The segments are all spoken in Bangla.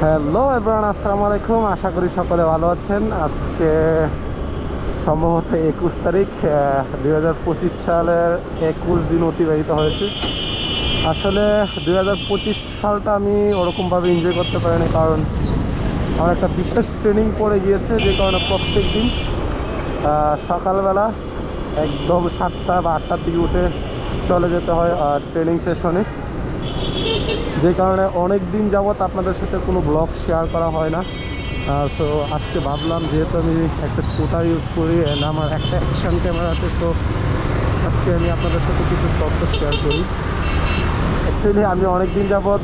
হ্যালো এভরান আসসালামু আলাইকুম আশা করি সকলে ভালো আছেন। আজকে সম্ভবত একুশ তারিখ দুই হাজার পঁচিশ সালের একুশ দিন অতিবাহিত হয়েছে। আসলে দুই হাজার পঁচিশ সালটা আমি ওরকমভাবে এনজয় করতে পারিনি, কারণ আমার একটা বিশেষ ট্রেনিং পড়ে গিয়েছে, যে কারণে প্রত্যেক দিন সকালবেলা একদম সাতটা বা আটটার দিকে উঠে চলে যেতে হয় ট্রেনিং সেশনে যে কারণে অনেক দিন যাবৎ আপনাদের সাথে কোনো ব্লগ শেয়ার করা হয় না। সো আজকে ভাবলাম যেহেতু আমি একটা স্কুটার ইউজ করি অ্যান্ড আমার একটা অ্যাকশন ক্যামেরা আছে সো আজকে আমি আপনাদের সাথে কিছু তথ্য শেয়ার করি। অ্যাকচুয়ালি আমি অনেক দিন যাবৎ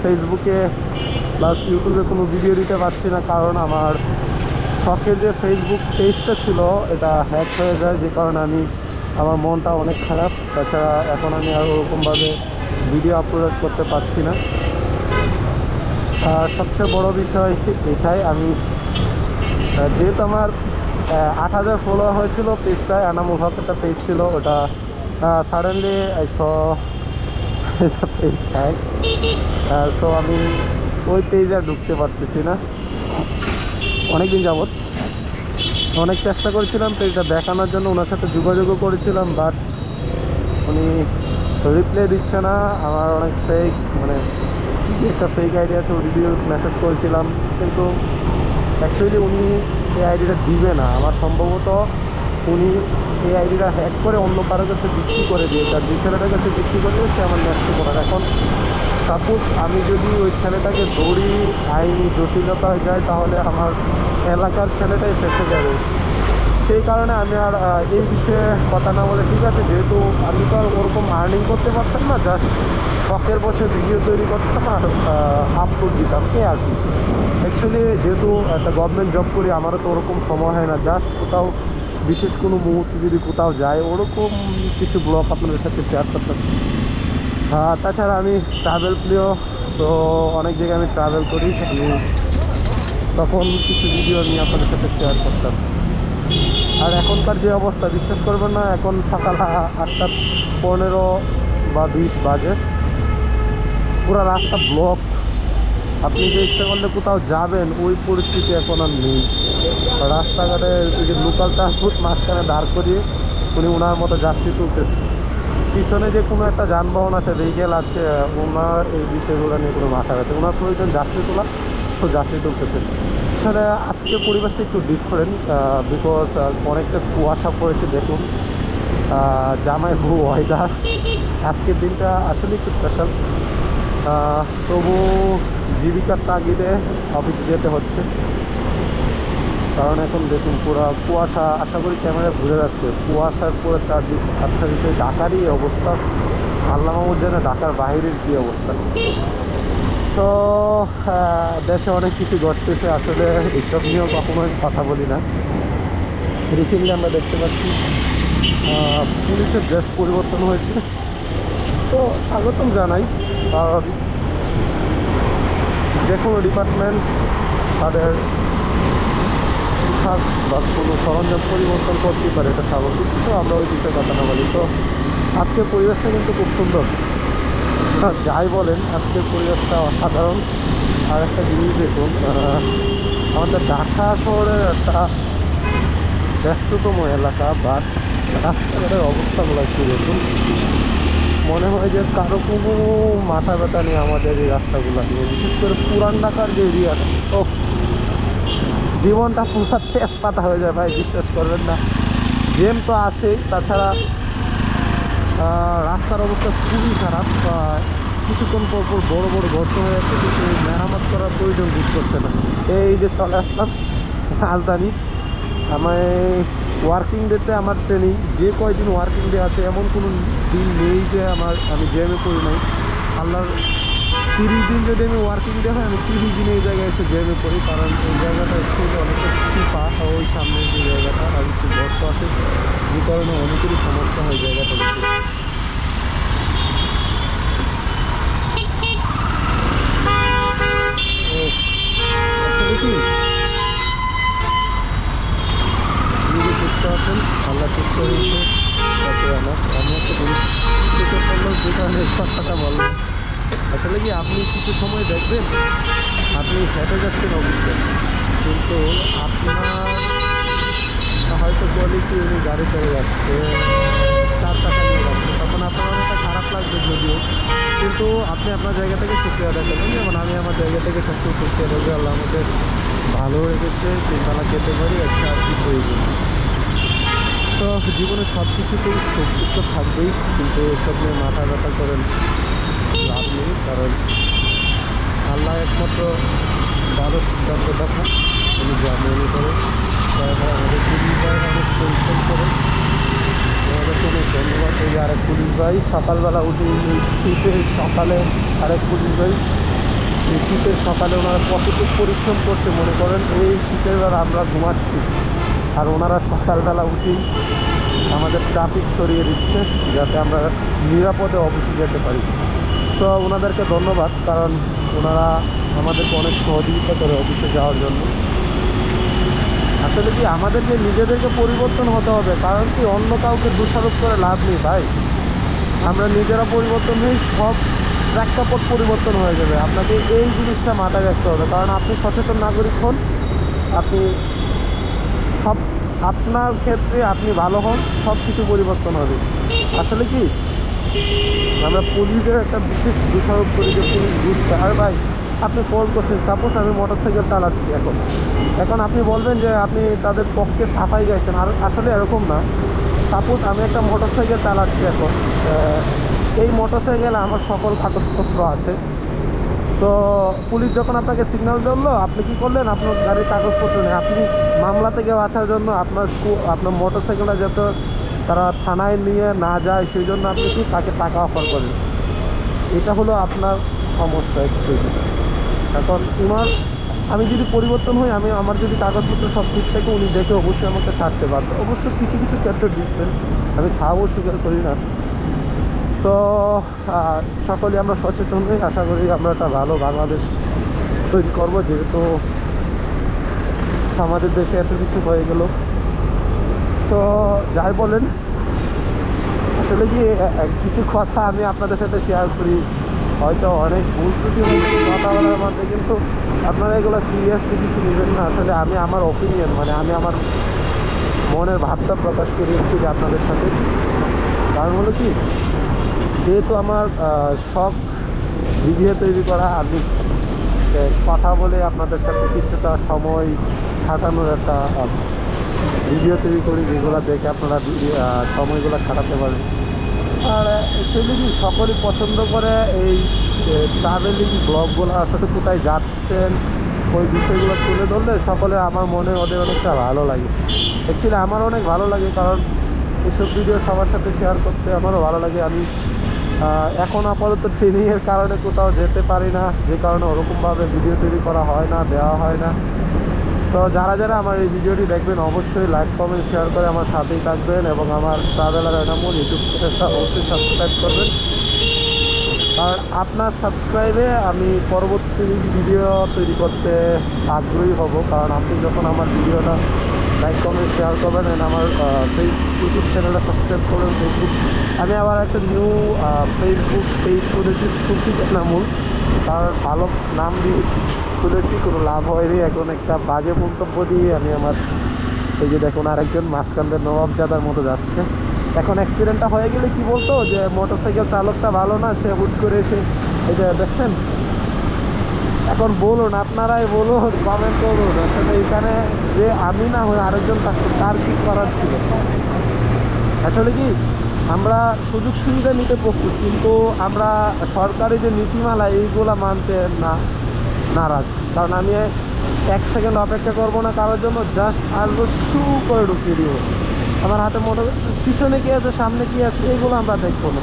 ফেসবুকে প্লাস ইউটিউবে কোনো ভিডিও দিতে পারছি না, কারণ আমার শখের যে ফেসবুক পেজটা ছিল, এটা হ্যাক হয়ে যায়, যে কারণে আমি, আমার মনটা অনেক খারাপ। তাছাড়া এখন আমি আর ওরকমভাবে ভিডিও আপলোড করতে পারছি না। আর সবচেয়ে বড় বিষয় এটাই, আমি যেহেতু আমার আট হাজার ফলোয়ার হয়েছিল পেজটায় এনামুল হক একটা পেজ ছিল, ওটা সাডেনলি আই স সো আমি ওই পেজে আর ঢুকতে পারতেছি না। অনেকদিন যাবৎ। অনেক চেষ্টা করেছিলাম পেজটা দেখানোর জন্য, ওনার সাথে যোগাযোগও করেছিলাম বাট উনি রিপ্লাই দিচ্ছে না। আমার অনেক ফেক মানে একটা ফেক আইডি আছে ভিডিও মেসেজ করেছিলাম। কিন্তু অ্যাকচুয়ালি উনি এই আইডিটা দিবে না। আমার সম্ভবত উনি এই আইডিটা হ্যাক করে অন্য কারোর কাছে বিক্রি করে দিয়েছে আর যে ছেলেটার কাছে বিক্রি করে দিয়েছে আমার নেক্সট করার এখন সাপোজ আমি যদি ওই ছেলেটাকে দৌড়ি, আইনি জটিলতা হয়ে যায়, তাহলে আমার এলাকার ছেলেটাই ফেসে যাবে। সেই কারণে আমি আর এই বিষয়ে কথা না বলে ঠিক আছে, যেহেতু আমি তো আর ওরকম আর্নিং করতে পারতাম না জাস্ট শখের বসে ভিডিও তৈরি করতাম আর আপলোড দিতাম এই আর কি। অ্যাকচুয়ালি যেহেতু একটা গভর্নমেন্ট জব করি, আমারও তো ওরকম সময় হয় না জাস্ট কোথাও বিশেষ কোনো মুহূর্তে যদি কোথাও যায়, ওরকম কিছু ব্লগ আপনাদের সাথে শেয়ার করতাম। তাছাড়া আমি ট্রাভেল প্রিয়, তো অনেক জায়গায় আমি ট্রাভেল করি, আমি তখন কিছু ভিডিও নিয়ে আপনাদের সাথে শেয়ার করতাম। আর এখনকার যে অবস্থা, বিশ্বাস করবেন না, এখন সকাল আটটা পনেরো বা বিশ বাজে। পুরো রাস্তা ব্লক আপনি যে ইচ্ছা করলে কোথাও যাবেন, ওই পরিস্থিতি এখন আর নেই। রাস্তাঘাটে এই যে লোকাল ট্রান্সপোর্ট মাঝখানে দাঁড় করিয়ে উনি ওনার মতো যাত্রী তুলতেছে। পিছনে যে কোনো একটা যানবাহন আছে ভেহিকেল আছে, ওনার এই বিষয়গুলো নিয়ে কোনো মাথা ব্যথা ওনার প্রয়োজন যাত্রী তোলা তো যাত্রী তুলতেছে। আসলে আজকে পরিবেশটা একটু ডিফারেন্ট বিকজ অনেকটা কুয়াশা পড়েছে দেখুন। জামাই বহু ওয়েদার আজকের দিনটা আসলে একটু স্পেশাল তবু জীবিকার তাগিদে অফিসে যেতে হচ্ছে। কারণ এখন দেখুন, পুরো কুয়াশা, আশা করি ক্যামেরায় ঘুরে যাচ্ছে। কুয়াশার পুরো চারদিক আচ্ছাদিত ঢাকারই এই অবস্থা আল্লাহ জানে ঢাকার বাইরের কী অবস্থা? তো দেশে অনেক কিছু ঘটতেছে। আসলে এইসব নিয়েও কখনো কথা বলি না। রিসেন্টলি আমরা দেখতে পাচ্ছি পুলিশের ড্রেস পরিবর্তন হয়েছে। তো স্বাগতম জানাই। যে কোনো ডিপার্টমেন্ট তাদের পোশাক বা কোনো সরঞ্জাম পরিবর্তন করতেই পারে, এটা স্বাভাবিক তো আমরা ওই বিষয়ে কথা না বলি। তো আজকের পরিবেশটা কিন্তু খুব সুন্দর। হ্যাঁ, যাই বলেন আজকের পরিবেশটা অসাধারণ। আর একটা জিনিস দেখুন আমাদের ঢাকা শহরের একটা ব্যস্ততম এলাকা বা রাস্তাঘাটের অবস্থাগুলো একটু দেখুন। মনে হয় যে কারও কোনো মাথা ব্যথা নেই আমাদের এই রাস্তাগুলো নিয়ে। বিশেষ করে পুরান ঢাকার যে এরিয়াটা ও জীবনটা পুরো তেজপাতা হয়ে যায় ভাই বিশ্বাস করবেন না। জ্যাম তো আছেই তাছাড়া রাস্তার অবস্থা খুবই খারাপ কিছুক্ষণ পর পর বড় বড় গর্ত হয়ে যাচ্ছে কিন্তু মেরামত করার প্রয়োজন বোধ করছে না। এই যে চলে আসলাম, রাজধানী। আমার ওয়ার্কিং ডেতে আমার ট্রেনিং যে কয়দিন ওয়ার্কিং ডে আছে এমন কোনো দিন নেই যে আমার আমি জ্যামে করি নাই। আল্লাহর তিরিশ দিন যদি আমি ওয়ার্কিং ডে হয়, আমি তিরিশ দিন এই জায়গায় এসে জ্যামে পড়ি, কারণ এই জায়গাটা অ্যাকচুয়ালি অনেকটা চিপা ওই সামনে যে জায়গাটা, আর একটু বর্ষ আছে, যে কারণে অনেকেরই সমস্যা হয় জায়গাটা কি আছেন আমার আমি একটা জিনিস চিকিৎসা করলাম যে কারণে কথাটা বললাম আসলে কি আপনি কিছু সময় দেখবেন? আপনি হেঁটে যাচ্ছেন অবশ্যই কিন্তু আপনার হয়তো বলি কি উনি গাড়ি চলে যাচ্ছে চার টাকা নিয়ে যাচ্ছে, তখন আপনার অনেকটা খারাপ লাগবে যদিও। কিন্তু আপনি আপনার জায়গা থেকে সুক্রিয়া দেখাবেন যেমন আমি আমার জায়গা থেকে সবচেয়ে সুক্রিয়া দেবো আল্লাহ আমাদের ভালো রেখেছে তিনতলা খেতে পারি, একটা আর কি প্রয়োজন। তো জীবনে সব কিছুতেই তো থাকবেই, কিন্তু এসব নিয়ে মাথা ব্যথা করেন লাভ নেই কারণ আল্লাহ একমাত্র ভালো সিদ্ধান্ত দেখা উনি যা মনে করে তারপরে আমাদের পুলিশ ভাই অনেক পরিশ্রম করে আমাদেরকে অনেক ধন্যবাদ। এই আরেক পুলিশ ভাই, সকালবেলা উঠে শীতের সকালে আরেক পুলিশ ভাই, এই শীতের সকালে ওনারা কতটুকু পরিশ্রম করছে মনে করেন, এই শীতের বেলা আমরা ঘুমাচ্ছি। আর ওনারা সকালবেলা উঠেই আমাদের ট্রাফিক সরিয়ে দিচ্ছে, যাতে আমরা নিরাপদে অফিসে যেতে পারি। তো ওনাদেরকে ধন্যবাদ, কারণ ওনারা আমাদেরকে অনেক সহযোগিতা করে অফিসে যাওয়ার জন্য। আসলে কি আমাদেরকে নিজেদেরকে পরিবর্তন হতে হবে, কারণ কি অন্য কাউকে দোষারোপ করে লাভ নেই ভাই। আমরা নিজেরা পরিবর্তন হয়ে সব প্রেক্ষাপট পরিবর্তন হয়ে যাবে। আপনাকে এই জিনিসটা মাথায় রাখতে হবে, কারণ আপনি সচেতন নাগরিক হন, আপনি সব আপনার ক্ষেত্রে আপনি ভালো হন সব কিছু পরিবর্তন হবে। আসলে কি আমরা পুলিশের একটা বিশেষ দোষারোপ করি যে পুলিশ খায়। আর ভাই, আপনি ফোন করছেন। সাপোজ আমি মোটর সাইকেল চালাচ্ছি এখন। এখন আপনি বলবেন যে আপনি তাদের পক্ষে সাফাই গাইছেন আর আসলে এরকম না। সাপোজ আমি একটা মোটর সাইকেল চালাচ্ছি এখন। এই মোটর সাইকেলে আমার সকল কাগজপত্র আছে। তো পুলিশ যখন আপনাকে সিগন্যাল ধরলো, আপনি কি করলেন? আপনার গাড়ির কাগজপত্র নেই। আপনি মামলা থেকে বাঁচার জন্য আপনার আপনার মোটর সাইকেলটা যাতে তারা থানায় নিয়ে না যায়, সেই জন্য আপনি কি তাকে টাকা অফার করেন। এটা হলো আপনার সমস্যা অ্যাকচুয়ালি এখন উনার আমি যদি পরিবর্তন হই, আমি, আমার যদি কাগজপত্র সব ঠিক থাকে, উনি দেখে অবশ্যই আমাকে ছাড়তে পারবে অবশ্য কিছু কিছু ক্ষেত্রে ডিফারেন্ট আমি খাওয়াবো স্বীকার করি না। তো সকলে আমরা সচেতন হই। আশা করি আমরা একটা ভালো বাংলাদেশ তৈরি করব, যেহেতু আমাদের দেশে এত কিছু হয়ে গেল। তো যাই বলেন, আসলে কি কিছু কথা আমি আপনাদের সাথে শেয়ার করি। হয়তো অনেক ভুল ত্রুটি কথা বলার মধ্যে, কিন্তু আপনারা এগুলো সিরিয়াসলি কিছু নেবেন না। আসলে আমি আমার ওপিনিয়ন মানে আমি আমার মনের ভাবটা প্রকাশ করি হচ্ছে যে আপনাদের সাথে। কারণ হলো কি, যেহেতু আমার শখ ভিডিও তৈরি করা, আমি কথা বলে আপনাদের সাথে কিছুটা সময় কাটানোর একটা ভিডিও তৈরি করি, যেগুলো দেখে আপনারা সময়গুলো কাটাতে পারেন। আর অ্যাকচুয়ালি কি সকলেই পছন্দ করে এই ট্রাভেলিং ব্লগগুলো আসলে কোথায় যাচ্ছেন, ওই বিষয়গুলো তুলে ধরলে সকলে আমার মনে ওদের অনেকটা ভালো লাগে। অ্যাকচুয়ালি আমার অনেক ভালো লাগে, কারণ এসব ভিডিও সবার সাথে শেয়ার করতে আমারও ভালো লাগে। আমি এখন আপাতত ট্রেনিংয়ের কারণে কোথাও যেতে পারি না, যে কারণে ওরকমভাবে ভিডিও তৈরি করা হয় না, দেওয়া হয় না। তো যারা যারা আমার এই ভিডিওটি দেখবেন, অবশ্যই লাইক কমেন্ট শেয়ার করে আমার সাথেই থাকবেন এবং আমার ট্রাভেলার এনামুল ইউটিউব চ্যানেলটা অবশ্যই সাবস্ক্রাইব করবেন। কারণ আপনার সাবস্ক্রাইবে আমি পরবর্তী ভিডিও তৈরি করতে আগ্রহী হব, কারণ আপনি যখন আমার ভিডিওটা লাইক কমেন্ট শেয়ার করবেন and আমার ইউটিউব চ্যানেলটা সাবস্ক্রাইব করবেন ফেসবুক আমি আবার একটা নিউ ফেসবুক পেজ খুলেছি স্কুটি এনামুল তার ভালো নাম দিয়ে খুলেছি, কোনো লাভ হয়নি। এখন একটা বাজে মন্তব্য দিয়ে আমি আমার, এই যে দেখুন, আরেকজন মাঝখানদের নবাবজাদার মতো যাচ্ছে। এখন অ্যাক্সিডেন্টটা হয়ে গেলে কি বলতো, যে মোটরসাইকেল চালকটা ভালো না, সে হুট করে এসে, এই যে দেখছেন? এখন বলুন, আপনারাই বলুন কমেন্ট করুন। আসলে এখানে যে আমি না হয়ে আরেকজন থাকতো, তার কি করার ছিল? আসলে কি, আমরা সুযোগ সুবিধা নিতে প্রস্তুত, কিন্তু আমরা সরকারি যে নীতিমালা, এইগুলা মানতে না, নারাজ। কারণ আমি এক সেকেন্ড অপেক্ষা করব না, কারোর জন্য জাস্ট আসব, শু করে ঢুকিয়ে দিব। আমার হাতে মনে পিছনে কী আছে, সামনে কী আছে, এইগুলো আমরা দেখব না।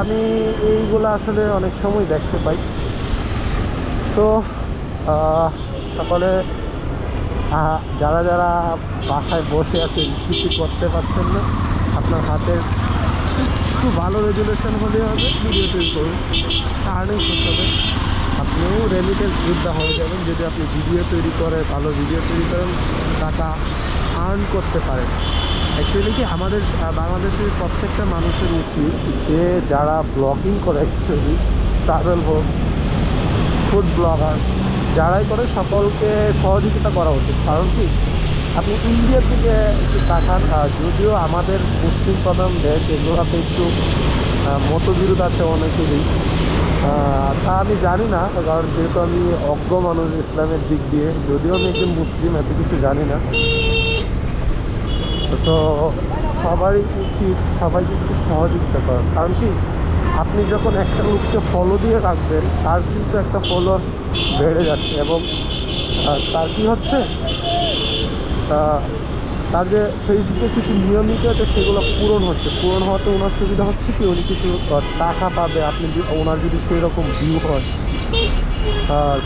আমি এইগুলো আসলে অনেক সময় দেখতে পাই। তো সকলে যারা যারা বাসায় বসে আছেন, কিছু করতে পারছেন না, আপনার হাতের একটু ভালো রেজুলেশন হলে হবে ভিডিও তৈরি করুন। আর্নিং করতে হবে। আপনিও রেমিটেন্স যোদ্ধা হয়ে যাবেন। যদি আপনি ভিডিও তৈরি করে, ভালো ভিডিও তৈরি করেন, টাকা আর্ন করতে পারেন। অ্যাকচুয়ালি কি আমাদের বাংলাদেশের প্রত্যেকটা মানুষের উচিত যে, যারা ব্লগিং করে অ্যাকচুয়ালি ট্রাভেল হোক ফুড ব্লগার যারাই করে সকলকে সহযোগিতা করা উচিত। কারণ কি? আপনি ইন্ডিয়ার দিকে একটু তাকান যদিও আমাদের মুসলিম প্রধান দেশ, এগুলোতে একটু মতবিরোধ আছে অনেকেরই। তা আমি জানি না, কারণ যেহেতু আমি অজ্ঞ মানুষ ইসলামের দিক দিয়ে, যদিও আমি একজন মুসলিম, এত কিছু জানি না। তো সবারই উচিত সবাইকে একটু সহযোগিতা করার কারণ কি? আপনি যখন একটা লোককে ফলো দিয়ে রাখবেন, তার কিন্তু একটা ফলোয়ার বেড়ে যাচ্ছে এবং তার কি হচ্ছে? তার যে ফেসবুকে কিছু নিয়মিত আছে, সেগুলো পূরণ হচ্ছে। পূরণ হওয়াতে ওনার সুবিধা হচ্ছে কি? উনি কিছু টাকা পাবে, আপনি ওনার যদি সেই রকম ভিউ হয়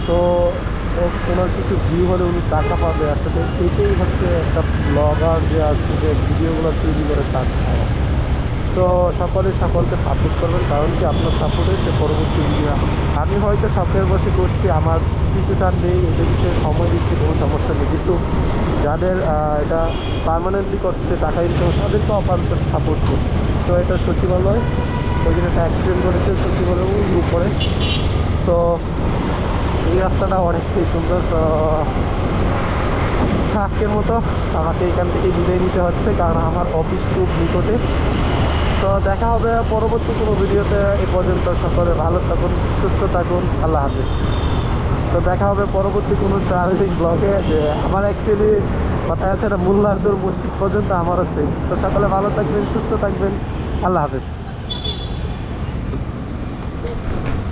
তো ওনার কিছু ভিউ হলে উনি টাকা পাবে। আসলে এটাই হচ্ছে একটা ব্লগার যে আছে, যে ভিডিওগুলো তৈরি করে ছাড়া তো সকলে সকলকে সাপোর্ট করবেন, কারণ কি আপনার সাপোর্টে সে পরবর্তী ভিডিও আমি হয়তো শখের বসে করছি, আমার কিছুটা নেই এদের সময় দিচ্ছি, কোনো সমস্যা নেই। কিন্তু যাদের এটা পার্মানেন্টলি করছে, টাকা ইনকাম তাদেরকে অপান্ত সাপোর্ট করি তো এটা সচিবালয় ওই জন্য একটা অ্যাক্সিডেন্ট করেছে সচিবালয় ওই উপরে। তো এই রাস্তাটা অনেকটাই সুন্দর, তো আজকের মতো আমাকে এখান থেকে বিদায় নিতে হচ্ছে, কারণ আমার অফিস খুব নিকটে। তো দেখা হবে পরবর্তী কোনো ভিডিওতে। এ পর্যন্ত সকলে ভালো থাকুন, সুস্থ থাকুন। আল্লাহ হাফিজ। তো দেখা হবে পরবর্তী কোনো ট্রাভেলিং ব্লগে। যে আমার অ্যাকচুয়ালি কথা আছে এটা মোল্লারদুর মসজিদ পর্যন্ত আমারও সেই তো সকলে ভালো থাকবেন, সুস্থ থাকবেন। আল্লাহ হাফিজ।